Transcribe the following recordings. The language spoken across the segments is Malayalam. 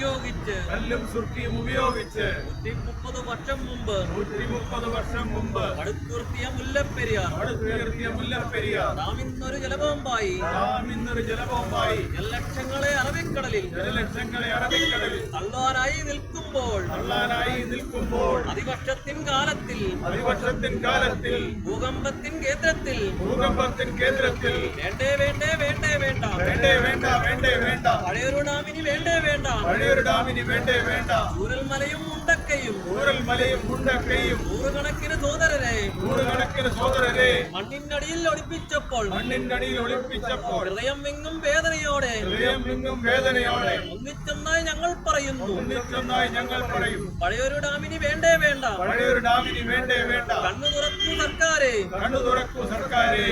ഉപയോഗിച്ച് കല്ലും സുർക്കിയും ഉപയോഗിച്ച് നൂറ്റി മുപ്പത് വർഷം മുമ്പ് നൂറ്റി മുപ്പത് വർഷം മുമ്പ് പടുത്തുയർത്തിയ മുല്ലപ്പെരിയാർ. അടുത്തുയർത്തിയ മുല്ലപ്പെരിയാർ. നാമിന്നൊരു ജലബോംബായി. നാമിന്നൊരു ജലബോംബായി. ജലലക്ഷങ്ങളെ അറബിക്കടലിൽ ജലലക്ഷങ്ങളെ അറബിക്കടലിൽ തള്ളാനായി നിൽക്കുമ്പോൾ തള്ളാനായി നിൽക്കുമ്പോൾ അതിവർഷത്തിൻ കാലത്തിൽ അതിവർഷത്തിൻ കാലത്തിൽ ഭൂകമ്പത്തിൻ കേന്ദ്രത്തിൽ ഭൂകമ്പത്തിൻ കേന്ദ്രത്തിൽ വേണ്ടേ വേണ്ടേ വേണ്ടേ വേണ്ട പഴയൊരു ഡാമിനി വേണ്ടേ വേണ്ട. പഴയൊരു ഡാമിന് വേണ്ടേ വേണ്ട. ചൂരൽമലയും മുണ്ടക്കയും. ഊരൽ മലയും മുണ്ടക്കയും. നൂറുകണക്കിന് സോദരരെ. നൂറുകണക്കിന് സോദരരെ. മണ്ണിനടിയിൽ ഒളിപ്പിച്ചപ്പോൾ. മണ്ണിനടിയിൽ ഒളിപ്പിച്ചപ്പോൾ. ഹൃദയം എങ്ങും വേദനയോടെ. ഹൃദയം എങ്ങും വേദനയോടെ. ഒന്നിച്ചൊന്നായി ഞങ്ങൾ പറയുന്നു. ഒന്നിച്ചൊന്നായി ഞങ്ങൾ പറയും പഴയൊരു ഡാമിനി വേണ്ടേ വേണ്ട. പഴയൊരു ഡാമിനി വേണ്ടേ വേണ്ട. കണ്ണു തുറക്കൂ സർക്കാരെ. കണ്ണു തുറക്കൂ സർക്കാരെ.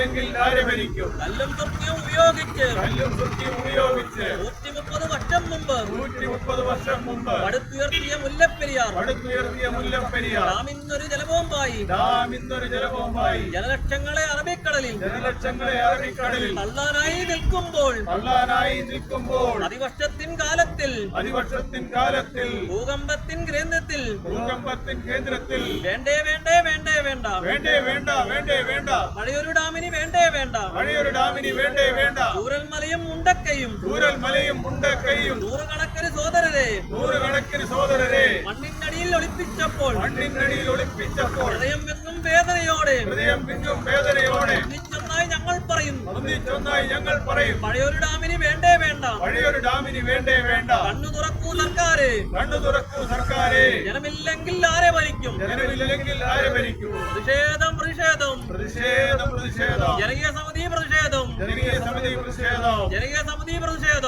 ജനമില്ലെങ്കിൽ ആരെ ഭരിക്കും കല്ലും തുർക്കിയും ഉപയോഗിച്ച് കല്ലും തുർക്കിയും ഉപയോഗിച്ച് നൂറ്റി മുപ്പത് വർഷം മുമ്പ് നൂറ്റി മുപ്പത് വർഷം മുമ്പ് പടുത്തുയർത്തിയ മുല്ലപ്പെരിയാർ. അടുത്തുയർത്തിയ മുല്ലപ്പെരിയാർ. ഡാമിന്നൊരു ജലബോംബായി. ഡാം ഇന്നൊരു ജലബോംബായി. ജലലക്ഷങ്ങളെ അറബിക്കടലിൽ ജനലക്ഷങ്ങളെ അറബിക്കടലിൽ തള്ളാനായി നിൽക്കുമ്പോൾ തള്ളാനായി നിൽക്കുമ്പോൾ അതിവർഷത്തിൻ കാലത്തിൽ അതിവർഷത്തിൻ കാലത്തിൽ ഭൂകമ്പത്തിൻ കേന്ദ്രത്തിൽ ഭൂകമ്പത്തിൻ കേന്ദ്രത്തിൽ വേണ്ടേ വേണ്ടേ വേണ്ടേ വേണ്ട. വേണ്ടേ വേണ്ട വേണ്ടേ വേണ്ട പഴയൊരു ഡാമിനി വേണ്ടേ വേണ്ട. വഴിയൊരു ഡാമിനി വേണ്ടേ വേണ്ട. ചൂരൽമലയും മുണ്ടക്കയും ദൂരൽ മലയും മുണ്ടക്കയും നൂറുകണക്കിന് സോദരരെ. നൂറുകണക്കിന് സോദരരെ. മണ്ണിനടിയിൽ ഒളിപ്പിച്ചപ്പോൾ. മണ്ണിനടിയിൽ ഒളിപ്പിച്ചപ്പോൾ. ഹൃദയം എന്നും വേദനയോടെ. ഹൃദയം പിന്നും വേദനയോടെ. ഒന്നിച്ചൊന്നായി ഞങ്ങൾ പറയുന്നു ഒന്നിച്ചൊന്നായി ഞങ്ങൾ പറയും. പഴയൊരു ഡാമിനി വേണ്ടേ വേണ്ട. പഴയൊരു ഡാമിനി വേണ്ടേ വേണ്ട. കണ്ണു തുറക്കൂ സർക്കാരെ. കണ്ണു തുറക്കൂ സർക്കാരെ. ജനമില്ലെങ്കിൽ ആരെ ഭരിക്കും? ജനമില്ലെങ്കിൽ ആരെ വരിക്കും പ്രതിഷേധം പ്രതിഷേധം പ്രതിഷേധം പ്രതിഷേധം. ജനകീയ സമിതി പ്രതിഷേധം. ജനകീയ സമിതി പ്രതിഷേധം. ജനകീയ സമിതി പ്രതിഷേധം.